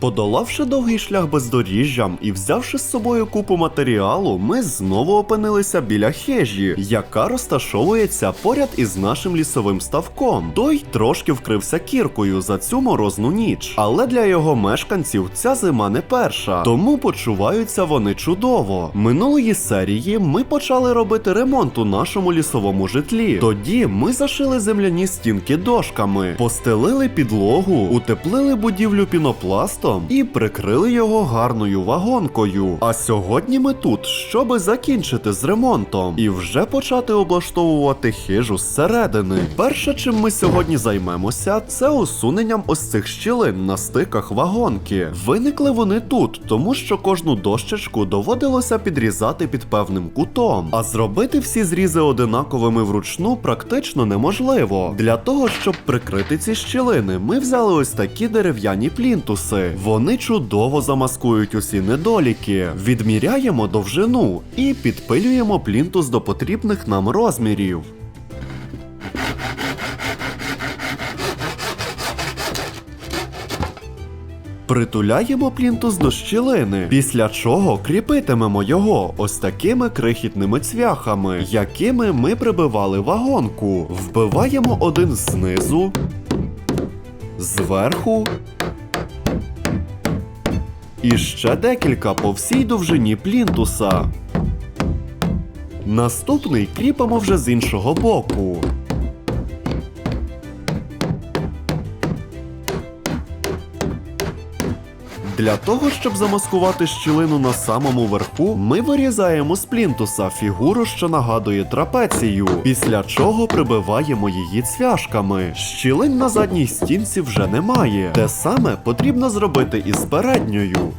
Подолавши довгий шлях бездоріжжям і взявши з собою купу матеріалу, ми знову опинилися біля хежі, яка розташовується поряд із нашим лісовим ставком. Той трошки вкрився кіркою за цю морозну ніч. Але для його мешканців ця зима не перша, тому почуваються вони чудово. Минулої серії ми почали робити ремонт у нашому лісовому житлі. Тоді ми зашили земляні стінки дошками, постелили підлогу, утеплили будівлю пінопластом і прикрили його гарною вагонкою. А сьогодні ми тут, щоби закінчити з ремонтом і вже почати облаштовувати хижу зсередини. Перше, чим ми сьогодні займемося, це усуненням ось цих щілин на стиках вагонки. Виникли вони тут, тому що кожну дощечку доводилося підрізати під певним кутом. А зробити всі зрізи одинаковими вручну практично неможливо. Для того, щоб прикрити ці щілини, ми взяли ось такі дерев'яні плінтуси. Вони чудово замаскують усі недоліки. Відміряємо довжину і підпилюємо плінтус до потрібних нам розмірів. Притуляємо плінтус до щілини, після чого кріпитимемо його ось такими крихітними цвяхами, якими ми прибивали вагонку. Вбиваємо один знизу, зверху. І ще декілька по всій довжині плінтуса. Наступний кріпимо вже з іншого боку. Для того, щоб замаскувати щілину на самому верху, ми вирізаємо з плінтуса фігуру, що нагадує трапецію, після чого прибиваємо її цвяшками. Щілин на задній стінці вже немає. Те саме потрібно зробити і з передньою.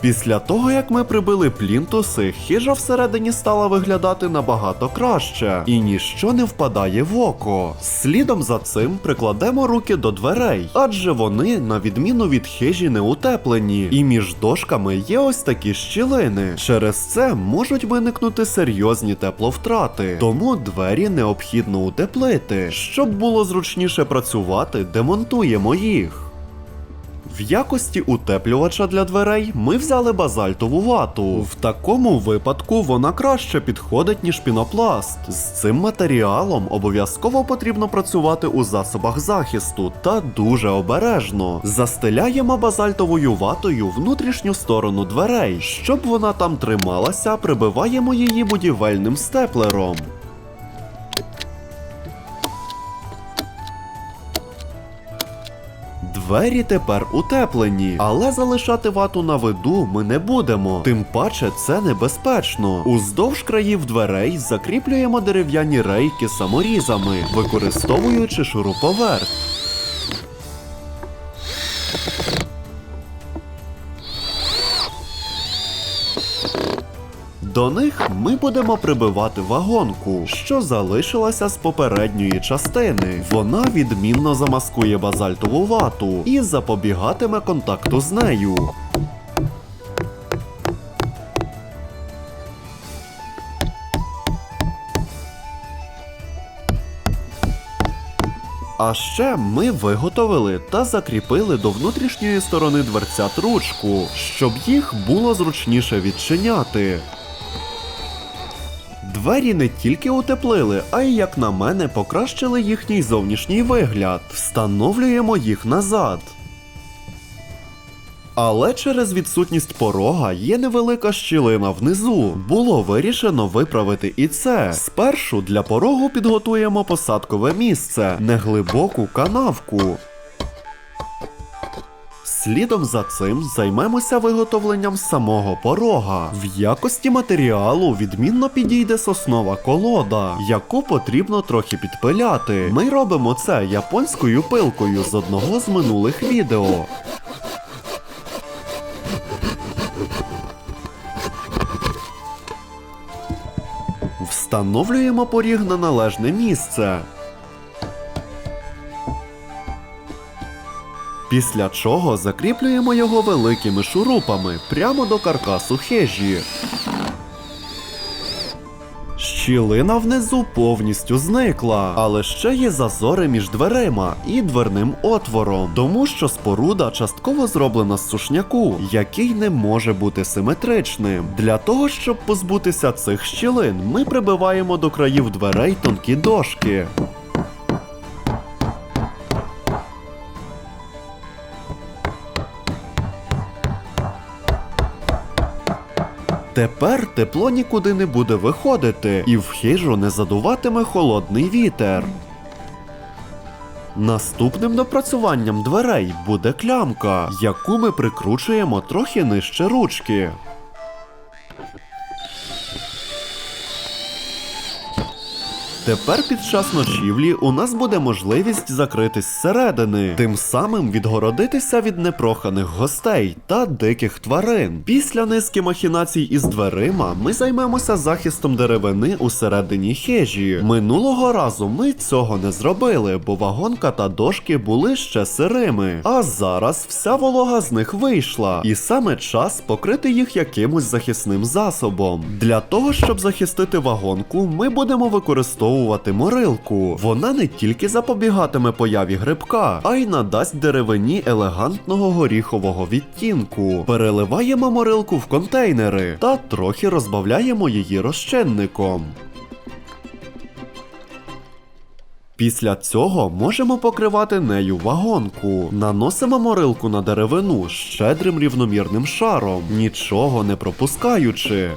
Після того, як ми прибили плінтуси, хижа всередині стала виглядати набагато краще, і ніщо не впадає в око. Слідом за цим прикладемо руки до дверей, адже вони, на відміну від хижі, не утеплені, і між дошками є ось такі щілини. Через це можуть виникнути серйозні тепловтрати, тому двері необхідно утеплити. Щоб було зручніше працювати, демонтуємо їх. В якості утеплювача для дверей ми взяли базальтову вату. В такому випадку вона краще підходить, ніж пінопласт. З цим матеріалом обов'язково потрібно працювати у засобах захисту та дуже обережно. Застеляємо базальтовою ватою внутрішню сторону дверей. Щоб вона там трималася, прибиваємо її будівельним степлером. Двері тепер утеплені, але залишати вату на виду ми не будемо. Тим паче це небезпечно. Уздовж країв дверей закріплюємо дерев'яні рейки саморізами, використовуючи шуруповерт. До них ми будемо прибивати вагонку, що залишилася з попередньої частини. Вона відмінно замаскує базальтову вату і запобігатиме контакту з нею. А ще ми виготовили та закріпили до внутрішньої сторони дверцят ручку, щоб їх було зручніше відчиняти. Двері не тільки утеплили, а й, як на мене, покращили їхній зовнішній вигляд. Встановлюємо їх назад. Але через відсутність порога є невелика щілина внизу. Було вирішено виправити і це. Спершу для порогу підготуємо посадкове місце, неглибоку канавку. Слідом за цим займемося виготовленням самого порога. В якості матеріалу відмінно підійде соснова колода, яку потрібно трохи підпиляти. Ми робимо це японською пилкою з одного з минулих відео. Встановлюємо поріг на належне місце. Після чого закріплюємо його великими шурупами прямо до каркасу хежі. Щілина внизу повністю зникла, але ще є зазори між дверима і дверним отвором, тому що споруда частково зроблена з сушняку, який не може бути симетричним. Для того, щоб позбутися цих щілин, ми прибиваємо до країв дверей тонкі дошки. Тепер тепло нікуди не буде виходити, і в хижу не задуватиме холодний вітер. Наступним допрацюванням дверей буде клямка, яку ми прикручуємо трохи нижче ручки. Тепер під час ночівлі у нас буде можливість закритись зсередини, тим самим відгородитися від непроханих гостей та диких тварин. Після низки махінацій із дверима ми займемося захистом деревини усередині хижі. Минулого разу ми цього не зробили, бо вагонка та дошки були ще сирими. А зараз вся волога з них вийшла, і саме час покрити їх якимось захисним засобом. Для того, щоб захистити вагонку, ми будемо використовувати морилку. Вона не тільки запобігатиме появі грибка, а й надасть деревині елегантного горіхового відтінку. Переливаємо морилку в контейнери та трохи розбавляємо її розчинником. Після цього можемо покривати нею вагонку. Наносимо морилку на деревину щедрим рівномірним шаром, нічого не пропускаючи.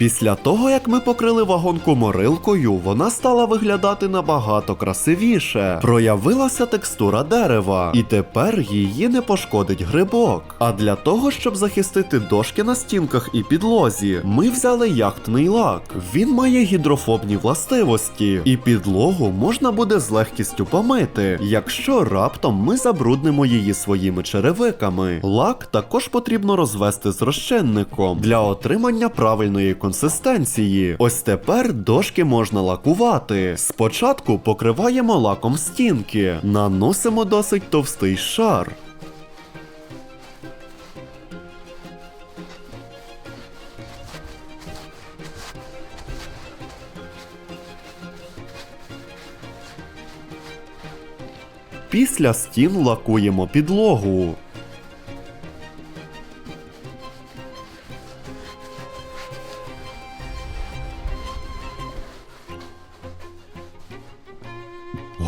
Після того, як ми покрили вагонку морилкою, вона стала виглядати набагато красивіше. Проявилася текстура дерева, і тепер її не пошкодить грибок. А для того, щоб захистити дошки на стінках і підлозі, ми взяли яхтний лак. Він має гідрофобні властивості, і підлогу можна буде з легкістю помити, якщо раптом ми забруднимо її своїми черевиками. Лак також потрібно розвести з розчинником для отримання правильної консистенції. Ось тепер дошки можна лакувати. Спочатку покриваємо лаком стінки, наносимо досить товстий шар. Після стін лакуємо підлогу.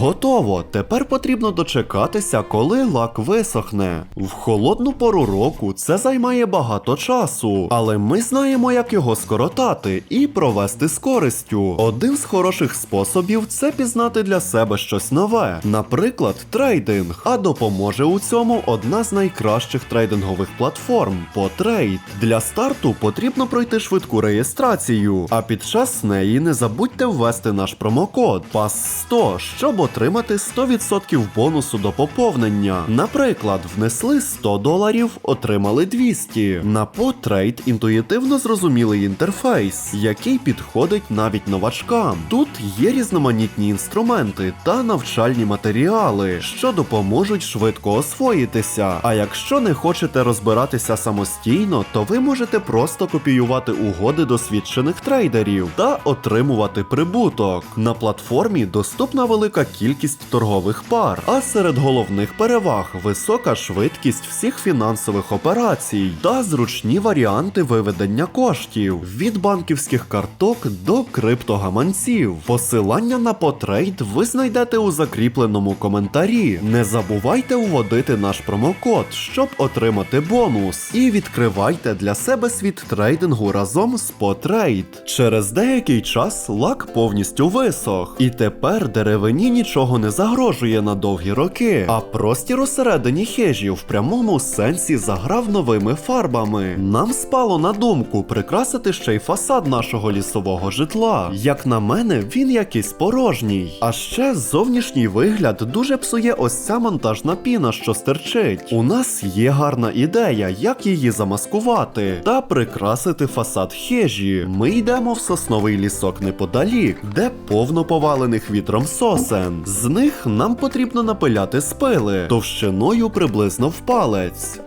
Готово. Тепер потрібно дочекатися, коли лак висохне. В холодну пору року це займає багато часу, але ми знаємо, як його скоротати і провести з користю. Один з хороших способів це пізнати для себе щось нове, наприклад, трейдинг. А допоможе у цьому одна з найкращих трейдингових платформ Потрейд. Для старту потрібно пройти швидку реєстрацію, а під час неї не забудьте ввести наш промокод PAS100, щоб отримати 100% бонусу до поповнення. Наприклад, внесли 100 доларів, отримали 200. На потрейд інтуїтивно зрозумілий інтерфейс, який підходить навіть новачкам. Тут є різноманітні інструменти та навчальні матеріали, що допоможуть швидко освоїтися. А якщо не хочете розбиратися самостійно, то ви можете просто копіювати угоди досвідчених трейдерів та отримувати прибуток. На платформі доступна велика кількість торгових пар, а серед головних переваг висока швидкість всіх фінансових операцій та зручні варіанти виведення коштів від банківських карток до криптогаманців. Посилання на потрейд ви знайдете у закріпленому коментарі. Не забувайте вводити наш промокод, щоб отримати бонус. І відкривайте для себе світ трейдингу разом з потрейд. Через деякий час лак повністю висох, і тепер деревині нічого не загрожує на довгі роки. А простір усередині хижі в прямому сенсі заграв новими фарбами. Нам спало на думку прикрасити ще й фасад нашого лісового житла. Як на мене, він якийсь порожній. А ще зовнішній вигляд дуже псує ось ця монтажна піна, що стерчить. У нас є гарна ідея, як її замаскувати та прикрасити фасад хижі. Ми йдемо в сосновий лісок неподалік, де повно повалених вітром сосен. З них нам потрібно напиляти спили товщиною приблизно в палець.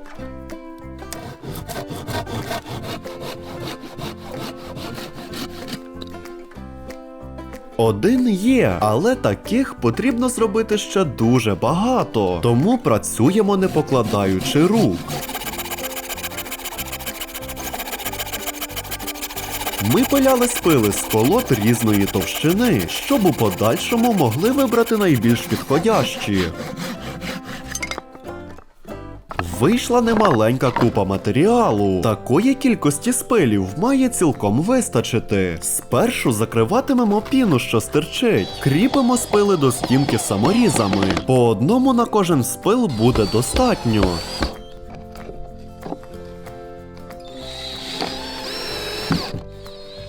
Один є, але таких потрібно зробити ще дуже багато. Тому працюємо не покладаючи рук. Ми пиляли спили з колод різної товщини, щоб у подальшому могли вибрати найбільш підходящі. Вийшла немаленька купа матеріалу. Такої кількості спилів має цілком вистачити. Спершу закриватимемо піну, що стирчить. Кріпимо спили до стінки саморізами. По одному на кожен спил буде достатньо.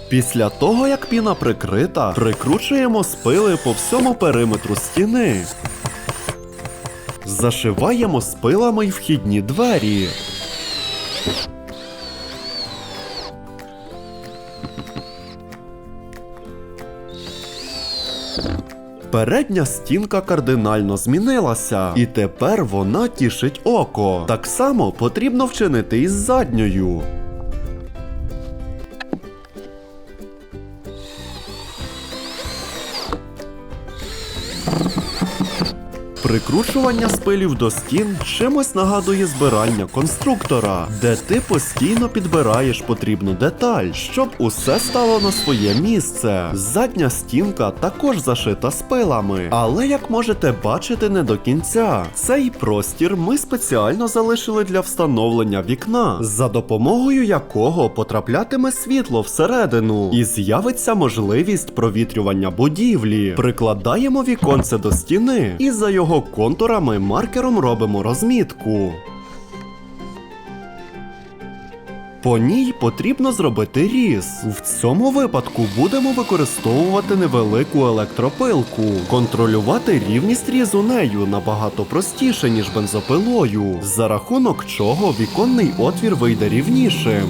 Після того, як піна прикрита, прикручуємо спили по всьому периметру стіни. Зашиваємо спилами й вхідні двері. Передня стінка кардинально змінилася, і тепер вона тішить око. Так само потрібно вчинити із задньою. Прикручування спилів до стін чимось нагадує збирання конструктора, де ти постійно підбираєш потрібну деталь, щоб усе стало на своє місце. Задня стінка також зашита спилами, але як можете бачити, не до кінця. Цей простір ми спеціально залишили для встановлення вікна, за допомогою якого потраплятиме світло всередину, і з'явиться можливість провітрювання будівлі. Прикладаємо віконце до стіни, і за його контурами маркером робимо розмітку. По ній потрібно зробити різ. В цьому випадку будемо використовувати невелику електропилку. Контролювати рівність різу нею набагато простіше, ніж бензопилою, за рахунок чого віконний отвір вийде рівнішим.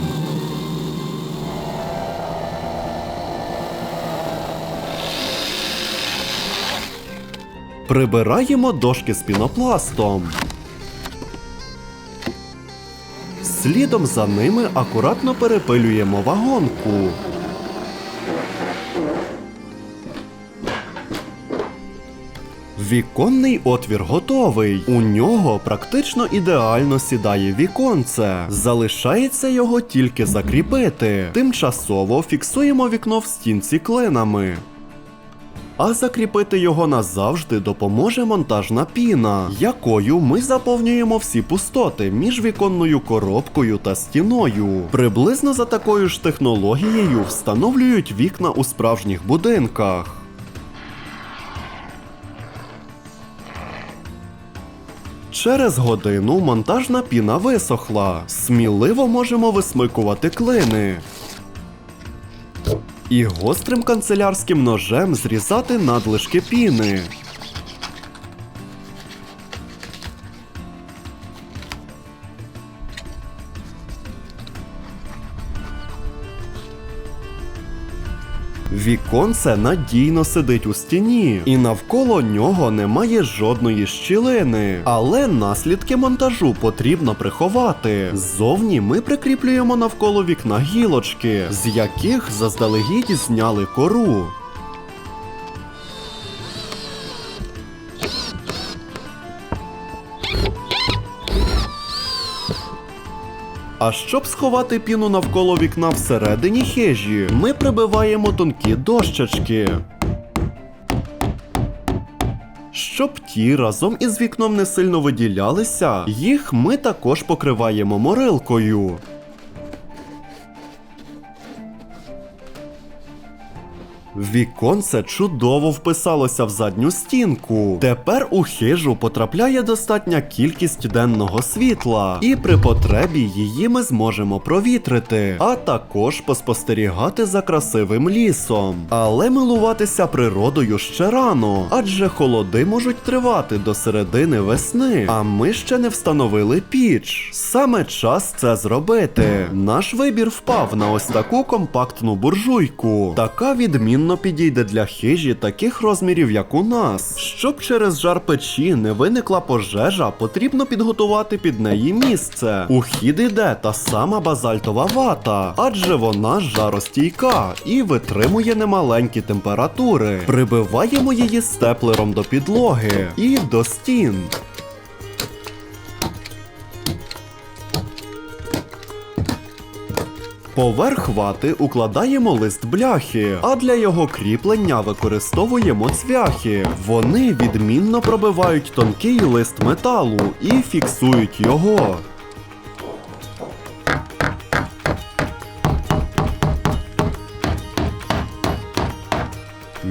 Прибираємо дошки з пінопластом. Слідом за ними акуратно перепилюємо вагонку. Віконний отвір готовий. У нього практично ідеально сідає віконце. Залишається його тільки закріпити. Тимчасово фіксуємо вікно в стінці клинами. А закріпити його назавжди допоможе монтажна піна, якою ми заповнюємо всі пустоти між віконною коробкою та стіною. Приблизно за такою ж технологією встановлюють вікна у справжніх будинках. Через годину монтажна піна висохла. Сміливо можемо висмикувати клини. І гострим канцелярським ножем зрізати надлишки піни. Віконце надійно сидить у стіні, і навколо нього немає жодної щілини. Але наслідки монтажу потрібно приховати. Ззовні ми прикріплюємо навколо вікна гілочки, з яких заздалегідь зняли кору. А щоб сховати піну навколо вікна всередині хижі, ми прибиваємо тонкі дощечки. Щоб ті разом із вікном не сильно виділялися, їх ми також покриваємо морилкою. Віконце чудово вписалося в задню стінку. Тепер у хижу потрапляє достатня кількість денного світла, і при потребі її ми зможемо провітрити, а також поспостерігати за красивим лісом. Але милуватися природою ще рано, адже холоди можуть тривати до середини весни, а ми ще не встановили піч. Саме час це зробити. Наш вибір впав на ось таку компактну буржуйку. Така відмінна відмінно підійде для хижі таких розмірів, як у нас. Щоб через жар печі не виникла пожежа, потрібно підготувати під неї місце. У хід іде та сама базальтова вата, адже вона жаростійка і витримує немаленькі температури. Прибиваємо її степлером до підлоги і до стін. Поверх вати укладаємо лист бляхи, а для його кріплення використовуємо цвяхи. Вони відмінно пробивають тонкий лист металу і фіксують його.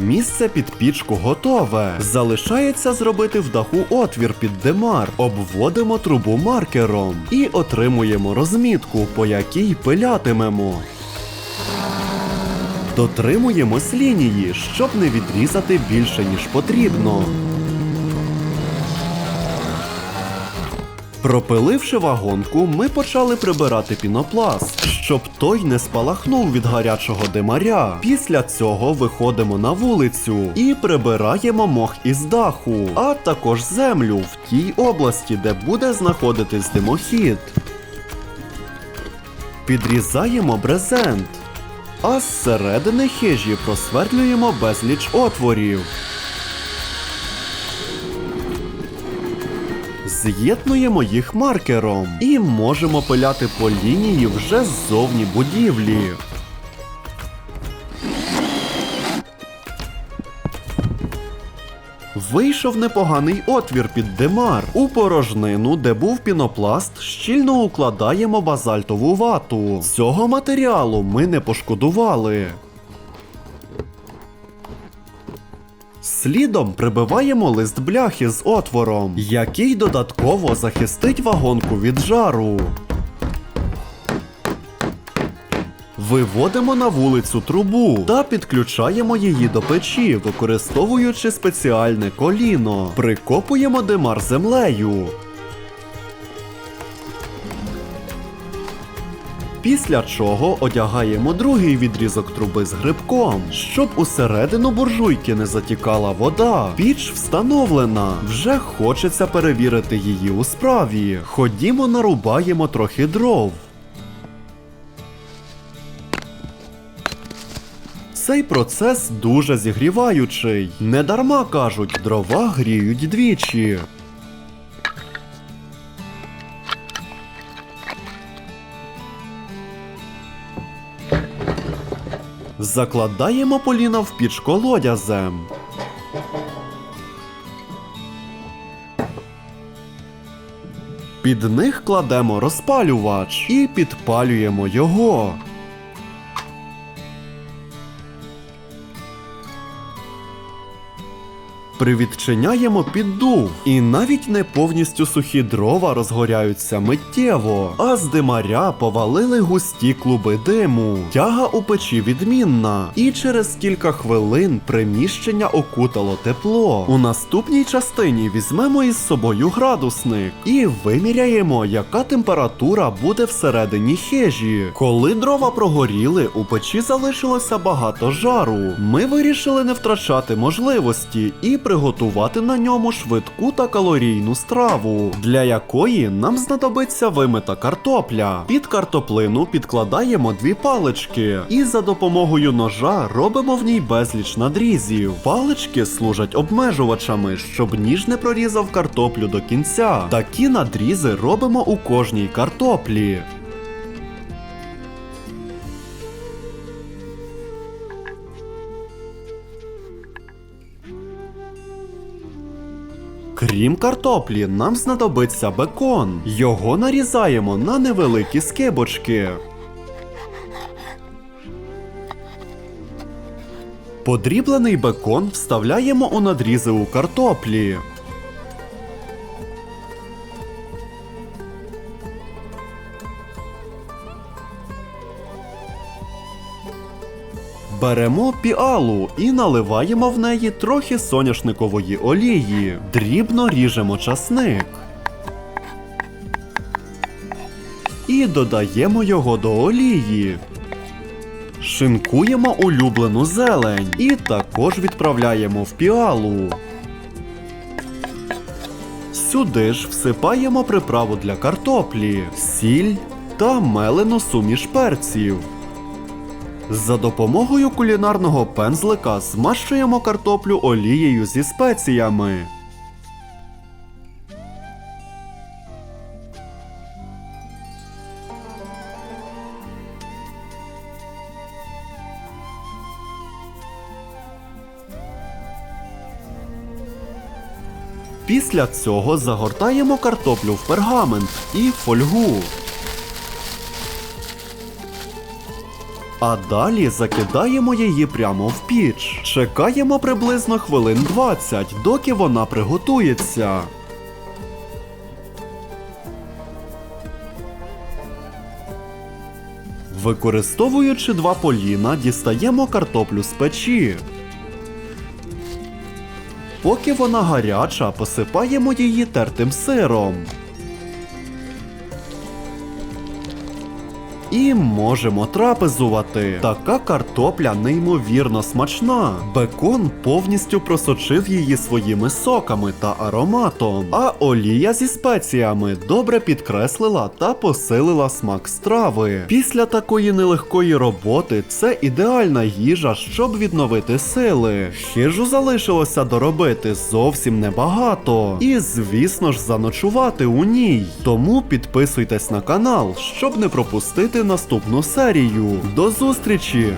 Місце під пічку готове. Залишається зробити в даху отвір під демар. Обводимо трубу маркером і отримуємо розмітку, по якій пилятимемо. Дотримуємось лінії, щоб не відрізати більше, ніж потрібно. Пропиливши вагонку, ми почали прибирати пінопласт, щоб той не спалахнув від гарячого димаря. Після цього виходимо на вулицю і прибираємо мох із даху, а також землю в тій області, де буде знаходитись димохід. Підрізаємо брезент. А зсередини хижі просвердлюємо безліч отворів. З'єднуємо їх маркером і можемо пиляти по лінії вже ззовні будівлі. Вийшов непоганий отвір під демар. У порожнину, де був пінопласт, щільно укладаємо базальтову вату. Цього матеріалу ми не пошкодували. Слідом прибиваємо лист бляхи з отвором, який додатково захистить вагонку від жару. Виводимо на вулицю трубу та підключаємо її до печі, використовуючи спеціальне коліно. Прикопуємо димар землею. Після чого одягаємо другий відрізок труби з грибком, щоб усередину буржуйки не затікала вода. Піч встановлена. Вже хочеться перевірити її у справі. Ходімо, нарубаємо трохи дров. Цей процес дуже зігріваючий. Недарма кажуть, дрова гріють двічі. Закладаємо поліна в піч колодязем. Під них кладемо розпалювач і підпалюємо його. Привідчиняємо піддув, і навіть не повністю сухі дрова розгоряються миттєво, а з димаря повалили густі клуби диму. Тяга у печі відмінна, і через кілька хвилин приміщення окутало тепло. У наступній частині візьмемо із собою градусник і виміряємо, яка температура буде всередині хижі. Коли дрова прогоріли, у печі залишилося багато жару. Ми вирішили не втрачати можливості і приготувати на ньому швидку та калорійну страву, для якої нам знадобиться вимита картопля. Під картоплину підкладаємо дві палички, і за допомогою ножа робимо в ній безліч надрізів. Палички служать обмежувачами, щоб ніж не прорізав картоплю до кінця. Такі надрізи робимо у кожній картоплі. Крім картоплі, нам знадобиться бекон. Його нарізаємо на невеликі скибочки. Подріблений бекон вставляємо у надрізи у картоплі. Беремо піалу і наливаємо в неї трохи соняшникової олії. Дрібно ріжемо часник. І додаємо його до олії. Шинкуємо улюблену зелень і також відправляємо в піалу. Сюди ж всипаємо приправу для картоплі, сіль та мелену суміш перців. За допомогою кулінарного пензлика змащуємо картоплю олією зі спеціями. Після цього загортаємо картоплю в пергамент і фольгу. А далі закидаємо її прямо в піч. Чекаємо приблизно хвилин 20, доки вона приготується. Використовуючи два поліна, дістаємо картоплю з печі. Поки вона гаряча, посипаємо її тертим сиром. І можемо трапезувати. Така картопля неймовірно смачна. Бекон повністю просочив її своїми соками та ароматом, а олія зі спеціями добре підкреслила та посилила смак страви. Після такої нелегкої роботи це ідеальна їжа, щоб відновити сили. Хижу залишилося доробити зовсім небагато. І звісно ж заночувати у ній. Тому підписуйтесь на канал, щоб не пропустити наступну серію. До зустрічі!